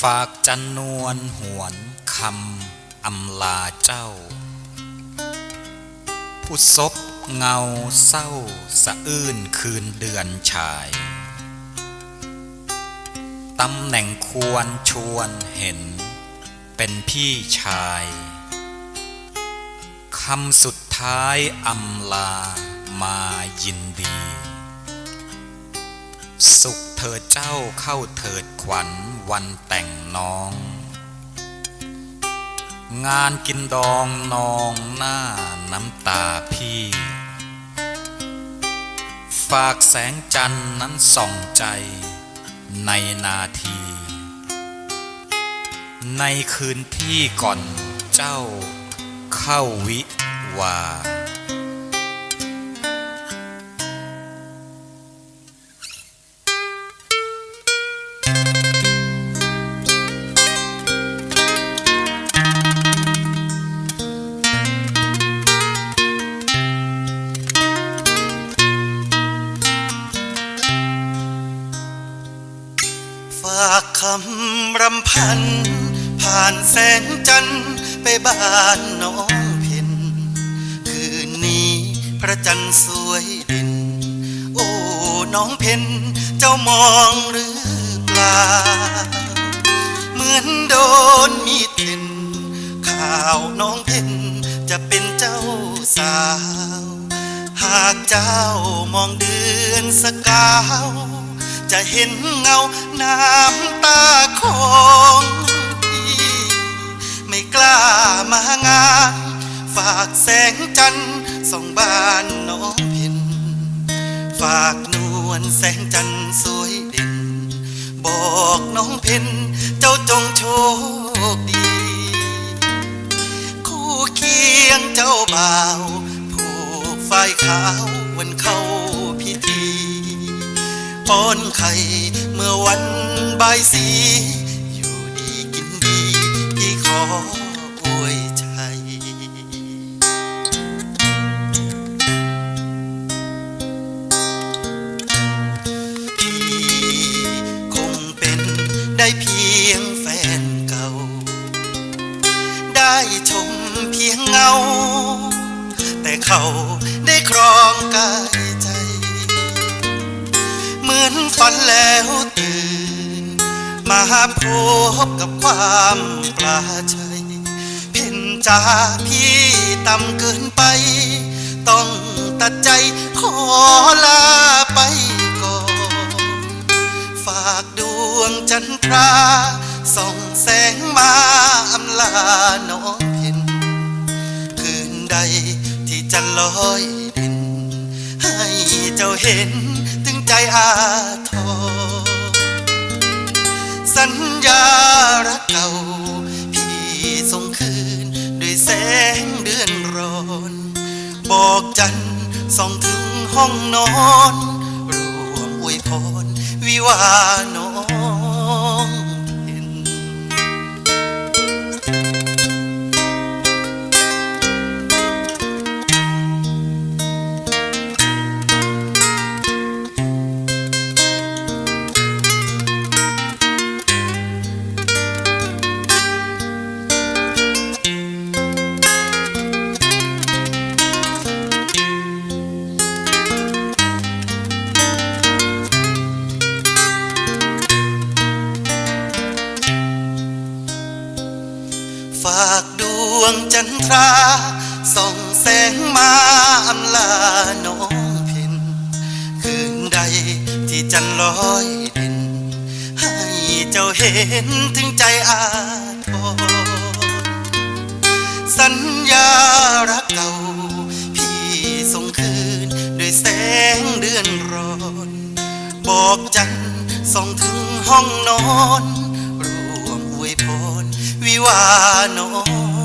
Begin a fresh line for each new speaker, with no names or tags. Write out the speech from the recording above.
ฝากจันนวลหวนคำอำลาเจ้า ผู้ซบเงาเศร้าสะอื้นคืนเดือนชายตำแหน่งควรชวนเห็น เป็นพี่ชายคำสุดท้ายอำลามายินดี สุขเถิดเจ้าเข้าเถิดขวัญ วันแต่งน้อง งานกินดองนองหน้าน้ำตาพี่ ฝากแสงจันทร์นั้นส่องใจในนาที ในคืนที่ก่อนเจ้าเข้าวิวา
ำพัน ผ่านแสงจันทร์ไปบ้านน้องเพ็ญคืนนี้พระจันทร์สวยเด่น โอ้น้องเพ็ญเจ้ามองหรือเปล่า เหมือนโดนมีดเห็นข่าวน้องเพ็ญจะเป็นเจ้าสาว หากเจ้ามองเดือนสกาว จะเห็นเงาน้ำตาของพี่ไม่กล้ามางาน ฝากแสงจันทร์ส่องบ้านน้องเพ็ญฝากนวลแสงจันทร์สวยเด่น บอกน้องเพ็ญเจ้าจงโชคดี คู่เคียงเจ้าบ่าว ผูกฝ้ายขาววันเข้า ป้อนไข่เมื่อวันบายสี อยู่ดีกินดีพี่ขออวยชัยพี่คงเป็นได้เพียงแฟนเก่า ได้ชมเพียงเงา แต่เขาได้ครองกายใจ มือนฝันแล้วตื่น มาพบกับความปลาชัย เพ่นจาพี่ต่ำเกินไป ต้องตัดใจขอลาไปก่อน ฝากดวงจันทราส่องแสงมาอำลาน้องเพ็ญคืนใดที่จะลอยด่นให้เจ้าเห็น ใจอาทรสัญญารักเก่า พี่ส่งคืน ด้วยแสงเดือนร้อน บอกจันส่องถึงห้องนอน รวมอวยพรวิวาโน ฝากดวงจันทรา ส่องแสงมาอำลาน้องเพ็ญคืนใดที่จันลอยดินให้เจ้าเห็นถึงใจอาทรสัญญารักเก่า พี่ส่งคืนด้วยแสงเดือนร้อน บอกจันส่องถึงห้องนอน I know.